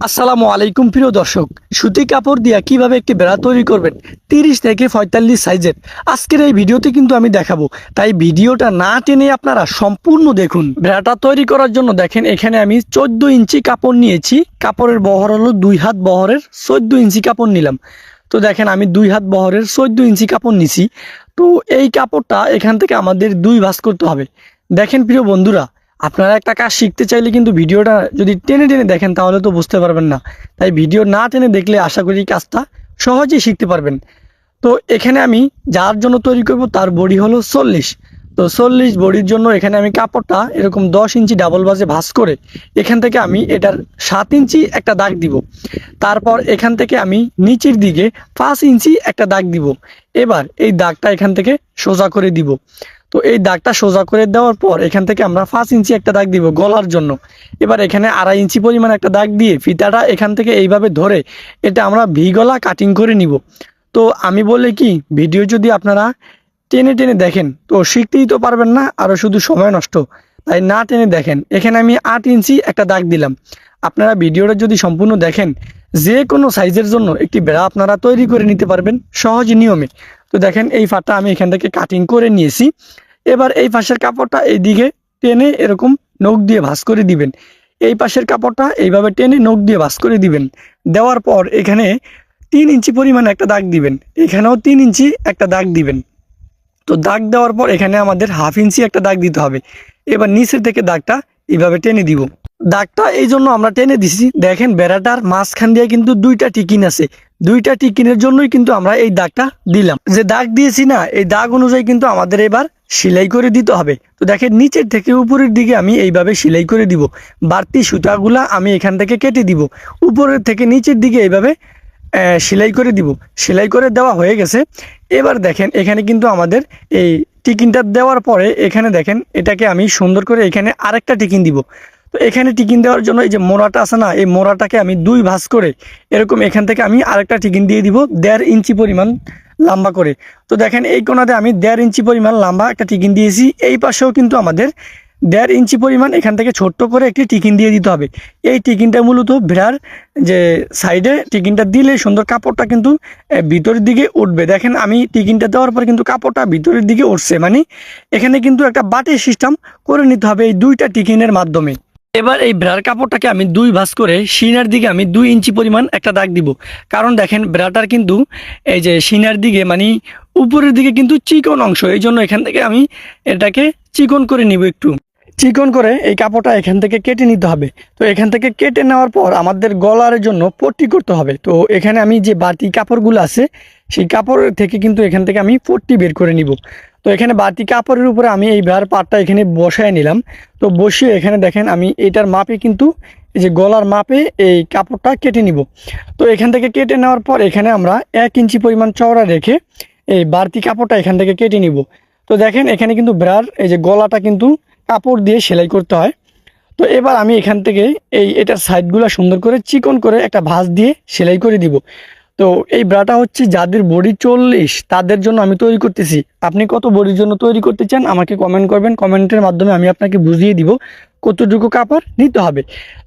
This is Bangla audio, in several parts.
আসসালামু আলাইকুম প্রিয় দর্শক, সুতি কাপড় দিয়ে কীভাবে একটি বেড়া তৈরি করবেন? তিরিশ থেকে পঁয়তাল্লিশ সাইজের। আজকের এই ভিডিওতে কিন্তু আমি দেখাবো। তাই ভিডিওটা না টেনে আপনারা সম্পূর্ণ দেখুন। বেড়াটা তৈরি করার জন্য দেখেন, এখানে আমি চোদ্দ ইঞ্চি কাপড় নিয়েছি। কাপড়ের বহর হলো দুই হাত বহরের চোদ্দ ইঞ্চি কাপড় নিলাম। তো দেখেন, আমি দুই হাত বহরের চোদ্দ ইঞ্চি কাপড় নিছি। তো এই কাপড়টা এখান থেকে আমাদের দুই ভাঁজ করতে হবে। দেখেন প্রিয় বন্ধুরা আপনারা একটা কাজ শিখতে চাইলে কিন্তু ভিডিওটা যদি টেনে টেনে দেখেন, তাহলে তো বুঝতে পারবেন না। তাই ভিডিও না টেনে দেখলে আশা করি কাজটা সহজেই শিখতে পারবেন। তো এখানে আমি যার জন্য তৈরি করব, তার বডি হলো চল্লিশ। তো চল্লিশ বডির জন্য এখানে আমি কাপড়টা এরকম দশ ইঞ্চি ডাবল বাজে ভাঁজ করে এখান থেকে আমি এটার সাত ইঞ্চি একটা দাগ দিব। তারপর এখান থেকে আমি নিচের দিকে পাঁচ ইঞ্চি একটা দাগ দিব। এবার এই দাগটা এখান থেকে সোজা করে দিব। তো এই দাগটা সোজা করে দেওয়ার পর এখান থেকে আমরা পাঁচ ইঞ্চি একটা দাগ দিব গলার জন্য। এবার এখানে আড়াই ইঞ্চি পরিমাণ একটা দাগ দিয়ে ফিতাটা এখান থেকে এইভাবে ধরে এটা আমরা ভি গলা কাটিং করে নিব। তো আমি বলে কি, ভিডিও যদি আপনারা টেনে টেনে দেখেন, তো শিখতেই তো পারবেন না আরও শুধু সময় নষ্ট। তাই না টেনে দেখেন, এখানে আমি আট ইঞ্চি একটা দাগ দিলাম। আপনারা ভিডিওটা যদি সম্পূর্ণ দেখেন, যে কোনো সাইজের জন্য একটি বেড়া আপনারা তৈরি করে নিতে পারবেন সহজ নিয়মে। তো দেখেন এই ফাটটা আমি এখান থেকে কাটিং করে নিয়েছি। এবার এই পাশের কাপড়টা এইদিকে টেনে এরকম নখ দিয়ে ভাঁজ করে দিবেন। এই পাশের কাপড়টা এইভাবে টেনে নখ দিয়ে ভাঁজ করে দিবেন। দেওয়ার পর এখানে তিন ইঞ্চি পরিমাণে একটা দাগ দিবেন। এখানেও তিন ইঞ্চি একটা দাগ দিবেন। তো দাগ দেওয়ার পর এখানে আমাদের হাফ ইঞ্চি একটা দাগ দিতে হবে। এবার নিচের থেকে দাগটা এইভাবে টেনে দিব। দাগটা এই জন্য আমরা টেনে দিছি। দেখেন বেড়াটার মাঝখান দিয়ে কিন্তু দুইটা টিকিন আছে। দুইটা টিকিনের জন্যই কিন্তু আমরা এই দাগটা দিলাম। যে দাগ দিয়েছি না, এই দাগ অনুযায়ী কিন্তু আমাদের এবার সেলাই করে দিতে হবে। তো দেখেন নিচের থেকে উপরের দিকে আমি এইভাবে সেলাই করে দিব। বাড়তি সুতাগুলা আমি এখান থেকে কেটে দিব। উপরের থেকে নিচের দিকে এইভাবে সেলাই করে দিব। সেলাই করে দেওয়া হয়ে গেছে। এবার দেখেন এখানে কিন্তু আমাদের এই টিকিনটা দেওয়ার পরে এখানে দেখেন এটাকে আমি সুন্দর করে এখানে আরেকটা টিকিন দিব। তো এখানে টিকিন দেওয়ার জন্য এই যে মোড়াটা আছে না, এই মোড়াটাকে আমি দুই ভাঁজ করে এরকম এখান থেকে আমি আরেকটা টিকিন দিয়ে দিব দেড় ইঞ্চি পরিমাণ লম্বা করে। তো দেখেন এই কোনাতে আমি দেড় ইঞ্চি পরিমাণ লম্বা একটা টিকিন দিয়েছি, এই পাশেও কিন্তু আমাদের দেড় ইঞ্চি পরিমাণ এখান থেকে ছোট্ট করে একটি টিকিন দিয়ে দিতে হবে। এই টিকিনটা মূলত ভেড়ার যে সাইডে টিকিনটা দিলে সুন্দর কাপড়টা কিন্তু ভিতরের দিকে উঠবে। দেখেন আমি টিকিনটা দেওয়ার পর কিন্তু কাপড়টা ভিতরের দিকে উঠছে মানে এখানে কিন্তু একটা বাটি সিস্টেম করে নিতে হবে এই দুইটা টিকিনের মাধ্যমে। এবার এই ব্রার কাপড়টাকে আমি দুই ভাঁজ করে সিনার দিকে আমি দুই ইঞ্চি পরিমাণ একটা দাগ দিব। কারণ দেখেন, ব্রাটার কিন্তু এই যে সিনার দিকে মানে উপরের দিকে কিন্তু চিকন অংশ, এই জন্য এখান থেকে আমি এটাকে চিকন করে নিব একটু। চিকন করে এই কাপড়টা এখান থেকে কেটে নিতে হবে। তো এখান থেকে কেটে নেওয়ার পর আমাদের গলার জন্য পট্টি করতে হবে। তো এখানে আমি যে বাটি কাপড়গুলো আছে, সেই কাপড় থেকে কিন্তু এখান থেকে আমি পট্টি বের করে নিব। তো এখানে বাতি কাপড়ের উপরে আমি এই ব্রার পাটটা এখানে বসায় নিলাম। তো বসিয়ে এখানে দেখেন আমি এটার মাপে কিন্তু এই যে গলার মাপে এই কাপড়টা কেটে নিব। তো এখান থেকে কেটে নেওয়ার পর এখানে আমরা এক ইঞ্চি পরিমাণ চওড়া রেখে এই বাড়তি কাপড়টা এখান থেকে কেটে নিব। তো দেখেন এখানে কিন্তু ব্রার এই যে গলাটা কিন্তু কাপড় দিয়ে সেলাই করতে হয়। তো এবার আমি এখান থেকে এই এটার সাইডগুলো সুন্দর করে চিকন করে একটা ভাঁজ দিয়ে সেলাই করে দিব। তো এই ব্রাটা হচ্ছে যাদের বডি চল্লিশ, তাদের জন্য আমি তৈরি করতেছি। আপনি কত বডির জন্য তৈরি করতে চান, আমাকে কমেন্ট করবেন। কমেন্টের মাধ্যমে আমি আপনাকে বুঝিয়ে দিব কতটুকু কাপড় নিতে হবে।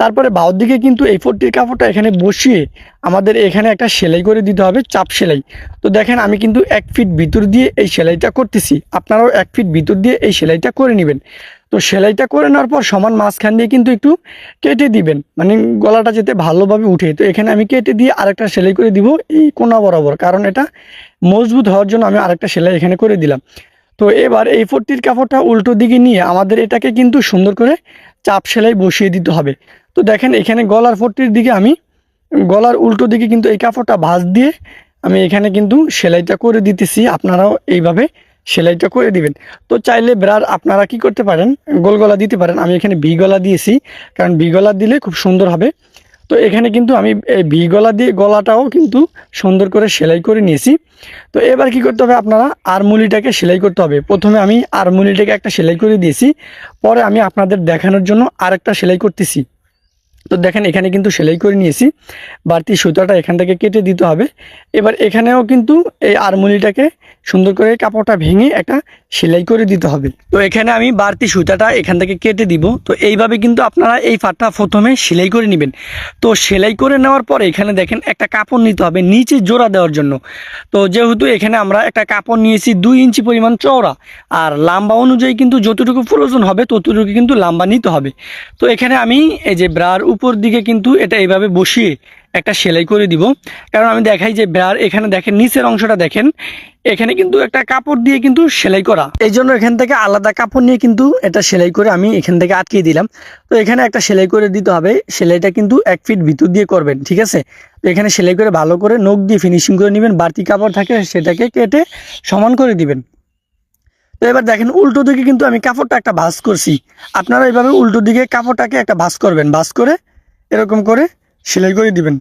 তারপরে বাউর দিকে কিন্তু এই ফোরটির কাপড়টা এখানে বসিয়ে আমাদের এখানে একটা সেলাই করে দিতে হবে, চাপ সেলাই। তো দেখেন, আমি কিন্তু এক ফিট ভিতর দিয়ে এই সেলাইটা করতেছি। আপনারাও এক ফিট ভিতর দিয়ে এই সেলাইটা করে নেবেন। তো সেলাইটা করে নেওয়ার পর সমান মাঝখান দিয়ে কিন্তু একটু কেটে দিবেন। মানে গলাটা যেতে ভালোভাবে উঠে। তো এখানে আমি কেটে দিয়ে আরেকটা সেলাই করে দিব এই কোনা বরাবর। কারণ এটা মজবুত হওয়ার জন্য আমি আরেকটা সেলাই এখানে করে দিলাম। তো এবার এই ফোরটির কাপড়টা উল্টো দিকে নিয়ে আমাদের এটাকে কিন্তু সুন্দর করে চাপ সেলাই বসিয়ে দিতে হবে। তো দেখেন এখানে গলার ফোরটির দিকে আমি গলার উল্টো দিকে কিন্তু এই কাপড়টা ভাঁজ দিয়ে আমি এখানে কিন্তু সেলাইটা করে দিতেছি। আপনারাও এইভাবে সেলাইটা করে দিবেন। তো চাইলে ব্রার আপনারা কি করতে পারেন? গোল গলা দিতে পারেন। আমি এখানে বি গলা দিয়েছি, কারণ বি গলা দিলে খুব সুন্দর হবে। তো এখানে কিন্তু আমি এই ভি গলা দিয়ে গলাটাও কিন্তু সুন্দর করে সেলাই করে নিয়েছি। তো এবার কি করতে হবে আপনারা? আরমুলিটাকে সেলাই করতে হবে। প্রথমে আমি আরমুলিটাকে একটা সেলাই করে দিয়েছি। পরে আমি আপনাদের দেখানোর জন্য আরেকটা সেলাই করতেছি। তো দেখেন, এখানে কিন্তু সেলাই করে নিয়েছি। বাড়তি সুতাটা এখান থেকে কেটে দিতে হবে। এবার এখানেও কিন্তু এই আরমুলিটাকে সুন্দর করে কাপড়টা ভেঙে একটা সেলাই করে দিতে হবে। তো এখানে আমি বাড়তি সুতাটা এখান থেকে কেটে দিব। তো এইভাবে কিন্তু আপনারা এই ফাটটা প্রথমে সেলাই করে নেবেন। তো সেলাই করে নেওয়ার পরে এখানে দেখেন একটা কাপড় নিতে হবে নিচে জোড়া দেওয়ার জন্য। তো যেহেতু এখানে আমরা একটা কাপড় নিয়েছি দুই ইঞ্চি পরিমাণ চওড়া, আর লাম্বা অনুযায়ী কিন্তু যতটুকু প্রয়োজন হবে ততটুকু কিন্তু লাম্বা নিতে হবে। তো এখানে আমি এই যে ব্রার উপর দিকে কিন্তু এটা এইভাবে বসিয়ে একটা সেলাই করে দিব। কারণ আমি দেখাই যে ব্রার এখানে দেখেন, নিচের অংশটা দেখেন, এখানে কিন্তু একটা কাপড় দিয়ে কিন্তু সেলাই করা। এই জন্য এখান থেকে আলাদা কাপড় নিয়ে কিন্তু এটা সেলাই করে আমি এখান থেকে আটকিয়ে দিলাম। তো এখানে একটা সেলাই করে দিতে হবে। সেলাইটা কিন্তু এক ফিট ভিতর দিয়ে করবেন, ঠিক আছে? তো এখানে সেলাই করে ভালো করে নখ দিয়ে ফিনিশিং করে নেবেন। বাড়তি কাপড় থাকে, সেটাকে কেটে সমান করে দিবেন। তো এবার দেখেন, উল্টো দিকে কিন্তু আমি কাপড়টা একটা ভাঁজ করছি। আপনারা এইভাবে উল্টো দিকে কাপড়টাকে একটা ভাঁজ করবেন। ভাঁজ করে এরকম করে সেলাই করে দিবেন।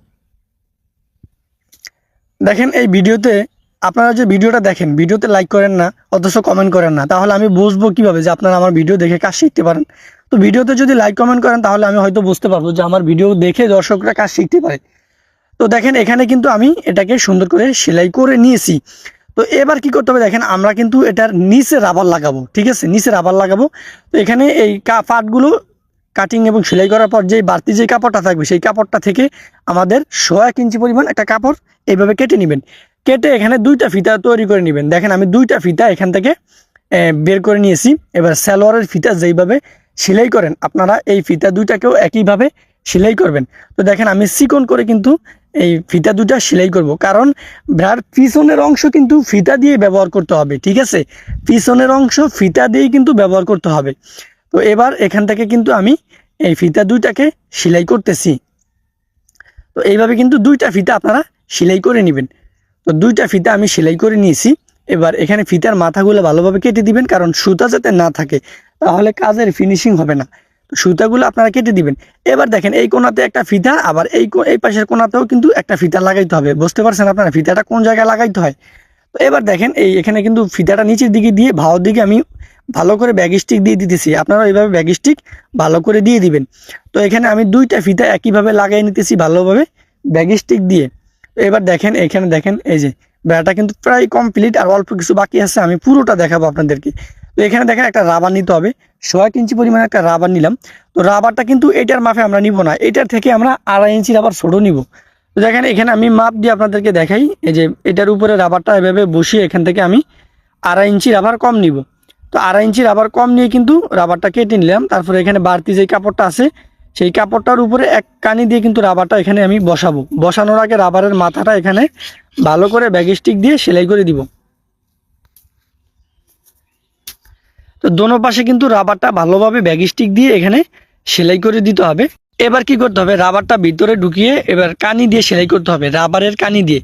দেখেন এই ভিডিওতে আপনারা যে ভিডিওটা দেখেন, ভিডিওতে লাইক করেন না, অথচ কমেন্ট করেন না, তাহলে আমি বুঝব কীভাবে যে আপনারা আমার ভিডিও দেখে কাজ শিখতে পারেন। তো ভিডিওতে যদি লাইক কমেন্ট করেন, তাহলে আমি হয়তো বুঝতে পারব যে আমার ভিডিও দেখে দর্শকরা কাজ শিখতে পারে। তো দেখেন এখানে কিন্তু আমি এটাকে সুন্দর করে সেলাই করে নিয়েছি। তো এবার কি করতে হবে দেখেন, আমরা কিন্তু এটার নিচে রাবার লাগাবো, ঠিক আছে? নিচে রাবার লাগাবো। তো এখানে এই কা- পাটগুলো কাটিং এবং সেলাই করার পর যে বাড়তি যে কাপড়টা থাকবে, সেই কাপড়টা থেকে আমাদের এক ইঞ্চি পরিমাণ একটা কাপড় এইভাবে কেটে নেবেন। কেটে এখানে দুইটা ফিতা তৈরি করে নেবেন। দেখেন আমি দুইটা ফিতা এখান থেকে বের করে নিয়েছি। এবার সালোয়ারের ফিতা যেইভাবে সেলাই করেন, আপনারা এই ফিতা দুইটাকেও একইভাবে সেলাই করবেন। তো দেখেন আমি চিকন করে কিন্তু এই ফিতা দুটা সেলাই করব। কারণ ব্রার পিছনের অংশ কিন্তু ফিতা দিয়ে ব্যবহার করতে হবে, ঠিক আছে? পিছনের অংশ ফিতা দিয়েই কিন্তু ব্যবহার করতে হবে। তো এবার এখান থেকে কিন্তু আমি এই ফিতা দুইটাকে সেলাই করতেছি। তো এইভাবে কিন্তু দুইটা ফিতা আপনারা সেলাই করে নেবেন। তো দুইটা ফিতা আমি সেলাই করে নিয়েছি। এবার এখানে ফিতার মাথাগুলো ভালোভাবে কেটে দিবেন, কারণ সুতা যাতে না থাকে, তাহলে কাজের ফিনিশিং হবে না। তো সুতাগুলো আপনারা কেটে দিবেন। এবার দেখেন, এই কোনাতে একটা ফিতা, আবার এই এই পাশের কোনাতেও কিন্তু একটা ফিতা লাগাইতে হবে। বুঝতে পারছেন আপনারা ফিতাটা কোন জায়গায় লাগাইতে হয়? তো এবার দেখেন, এই এখানে কিন্তু ফিতাটা নিচের দিকে দিয়ে ভাওয়ার দিকে আমি ভালো করে ব্যাগ স্টিক দিয়ে দিতেছি। আপনারা এইভাবে ব্যাগ স্টিক ভালো করে দিয়ে দিবেন। তো এখানে আমি দুইটা ফিতা একইভাবে লাগাই নিতেছি ভালোভাবে ব্যাগ স্টিক দিয়ে। তো এবার দেখেন, এখানে দেখেন, এই যে বেড়াটা কিন্তু প্রায় কমপ্লিট আর অল্প কিছু বাকি আছে, আমি পুরোটা দেখাবো আপনাদেরকে। তো এখানে দেখেন একটা রাবার নিতে হবে। ছয় ইঞ্চি পরিমাণে একটা রাবার নিলাম। তো রাবারটা কিন্তু এটার মাপে আমরা নিব না, এটার থেকে আমরা আড়াই ইঞ্চি রাবার ছোটো নিব। তো দেখেন, এখানে আমি মাপ দিয়ে আপনাদেরকে দেখাই। এই যে এটার উপরে রাবারটা এভাবে বসিয়ে এখান থেকে আমি আড়াই ইঞ্চি রাবার কম নিব। তো আড়াই ইঞ্চি রাবার কম নিয়ে কিন্তু রাবারটা কেটে নিলাম। তারপরে এখানে বাড়তি যে কাপড়টা আছে, সেই কাপড়টার উপরে এক কানি দিয়ে কিন্তু রাবারটা এখানে আমি বসাবো। বসানোর আগে রাবারের মাথাটা এখানে ভালো করে ব্যাগ স্টিক দিয়ে সেলাই করে দিব। তো দোনো পাশে কিন্তু রাবারটা ভালোভাবে ব্যাগ স্টিক দিয়ে এখানে সেলাই করে দিতে হবে। এবার কি করতে হবে? রাবারটা ভিতরে ঢুকিয়ে এবার কানি দিয়ে সেলাই করতে হবে। রাবারের কানি দিয়ে।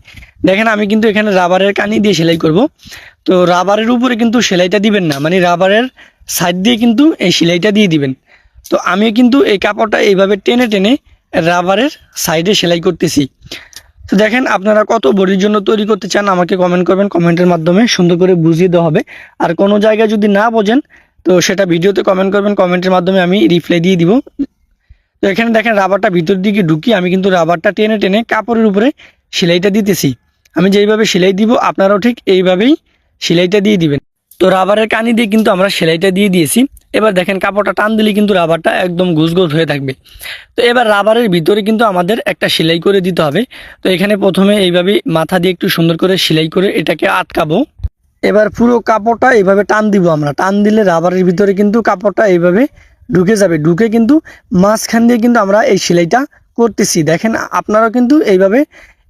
দেখেন, আমি কিন্তু এখানে রাবারের কানি দিয়ে সেলাই করব। তো রাবারের উপরে কিন্তু সেলাইটা দিবেন না মানে রাবারের সাইড দিয়ে কিন্তু এই সেলাইটা দিয়ে দিবেন। তো আমি কিন্তু এই কাপড়টা এইভাবে টেনে টেনে রাবারের সাইডে সেলাই করতেছি। তো দেখেন, আপনারা কত বড়ির জন্য তৈরি করতে চান আমাকে কমেন্ট করবেন কমেন্টের মাধ্যমে সুন্দর করে বুঝিয়ে দেওয়া হবে। আর কোনো জায়গায় যদি না বোঝেন, তো সেটা ভিডিওতে কমেন্ট করবেন কমেন্টের মাধ্যমে আমি রিপ্লাই দিয়ে দিব। তো এখানে দেখেন, রাবারটা ভিতর দিকে ঢুকিয়ে আমি কিন্তু রাবারটা টেনে টেনে কাপড়ের উপরে সেলাইটা দিতেছি। আমি যেইভাবে সেলাই দিব, আপনারাও ঠিক এইভাবেই সেলাইটা দিয়ে দিবেন। তো রাবারের কানি দিয়ে কিন্তু আমরা সেলাইটা দিয়ে দিয়েছি। এবার দেখেন কাপড়টা টান দিলে কিন্তু রাবারটা একদম গুজগুজ হয়ে থাকবে। তো এবার রাবারের ভিতরে কিন্তু আমাদের একটা সেলাই করে দিতে হবে। তো এখানে প্রথমে এইভাবে মাথা দিয়ে একটু সুন্দর করে সেলাই করে এটাকে আটকাবো। এবার পুরো কাপড়টা এইভাবে টান দিব আমরা। টান দিলে রাবারের ভিতরে কিন্তু কাপড়টা এইভাবে ঢুকে যাবে। ঢুকে কিন্তু মাঝখান দিয়ে কিন্তু আমরা এই সেলাইটা করতেছি। দেখেন আপনারাও কিন্তু এইভাবে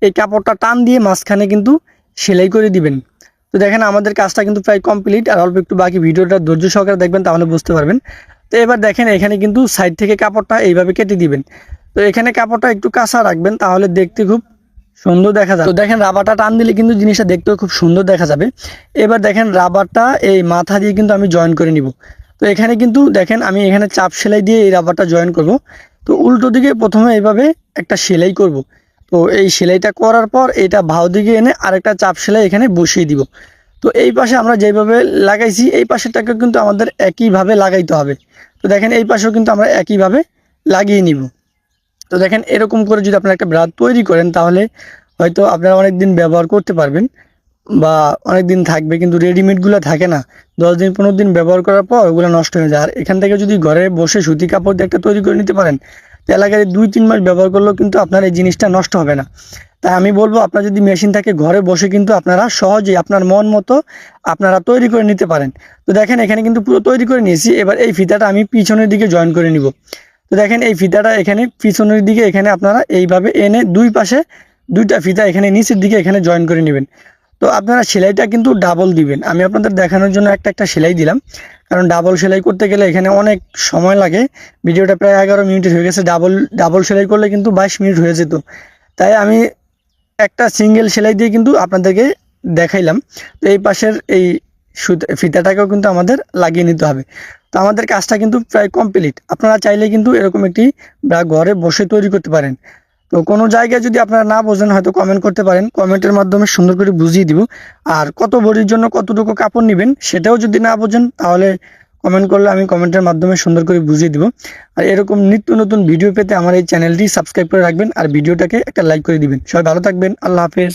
এই কাপড়টা টান দিয়ে মাঝখানে কিন্তু সেলাই করে দিবেন। তো দেখেন আমাদের কাজটা কিন্তু প্রায় কমপ্লিট আর অল্প একটু বাকি ভিডিওটা ধৈর্য সহকারে দেখবেন তাহলে বুঝতে পারবেন। তো এবার দেখেন এখানে কিন্তু সাইড থেকে কাপড়টা এইভাবে কেটে দিবেন। তো এখানে কাপড়টা একটু কাঁচা রাখবেন, তাহলে দেখতে খুব সুন্দর দেখা যাবে। তো দেখেন রাবারটা টান দিলে কিন্তু জিনিসটা দেখতেও খুব সুন্দর দেখা যাবে। এবার দেখেন রাবারটা এই মাথা দিয়ে কিন্তু আমি জয়েন করে নিব। তো এখানে কিন্তু দেখেন আমি এখানে চাপ সেলাই দিয়ে এই রাবারটা জয়েন করব। তো উল্টো দিকে প্রথমে এইভাবে একটা সেলাই করব। তো এই সেলাইটা করার পর এটা ভাও দিকে এনে আরেকটা চাপ সেলাই এখানে বসিয়ে দিব। তো এই পাশে আমরা যেভাবে লাগাইছি, এই পাশেরটাকে কিন্তু আমাদের একইভাবে লাগাইতে হবে। তো দেখেন এই পাশেও কিন্তু আমরা একইভাবে লাগিয়ে নিব। তো দেখেন এরকম করে যদি আপনারা একটা ব্রাত তৈরি করেন, তাহলে হয়তো আপনারা অনেক দিন ব্যবহার করতে পারবেন বা অনেক দিন থাকবে, কিন্তু রেডিমেডগুলো থাকে না। দশ দিন, পনেরো দিন ব্যবহার করার পর ওগুলো নষ্ট হয়ে যায়। আর এখান থেকে যদি ঘরে বসে সুতি কাপড় দিয়ে একটা তৈরি করে নিতে পারেন এলাকায় দুই, তিন মাস ব্যবহার করলেও কিন্তু আপনার এই জিনিসটা নষ্ট হবে না। তাই আমি বলব, আপনার যদি মেশিন থাকে, ঘরে বসে কিন্তু আপনারা সহজেই আপনার মন মতো আপনারা তৈরি করে নিতে পারেন। তো দেখেন, এখানে কিন্তু পুরো তৈরি করে নিয়েছি। এবার এই ফিতাটা আমি পিছনের দিকে জয়েন করে নিব। তো দেখেন, এই ফিতাটা এখানে পিছনের দিকে এখানে আপনারা এইভাবে এনে দুই পাশে দুইটা ফিতা এখানে নিচের দিকে এখানে জয়েন করে নেবেন। তো আপনারা সেলাইটা কিন্তু ডাবল দিবেন। আমি আপনাদের দেখানোর জন্য একটা একটা সেলাই দিলাম। কারণ ডাবল সেলাই করতে গেলে এখানে অনেক সময় লাগে। ভিডিওটা প্রায় এগারো মিনিটের হয়ে গেছে ডাবল ডাবল সেলাই করলে কিন্তু বাইশ মিনিট হয়ে যেত। তাই আমি একটা সিঙ্গেল সেলাই দিয়ে কিন্তু আপনাদেরকে দেখাইলাম। তো এই পাশের এই ফিতাটাকেও কিন্তু আমাদের লাগিয়ে নিতে হবে। তো আমাদের কাজটা কিন্তু প্রায় কমপ্লিট আপনারা চাইলে কিন্তু এরকম একটি ঘরে বসে তৈরি করতে পারেন। তো কোনো জায়গায় যদি আপনারা না বোঝেন, হয়তো কমেন্ট করতে পারেন। কমেন্টের মাধ্যমে সুন্দর করে বুঝিয়ে দিব। আর কত ভরির জন্য কতটুকু কাপড় নেবেন সেটাও যদি না বোঝেন, তাহলে কমেন্ট করলে আমি কমেন্টের মাধ্যমে সুন্দর করে বুঝিয়ে দিব। আর এরকম নিত্য নতুন ভিডিও পেতে আমার এই চ্যানেলটি সাবস্ক্রাইব করে রাখবেন। আর ভিডিওটাকে একটা লাইক করে দিবেন। সবাই ভালো থাকবেন। আল্লাহ হাফেজ।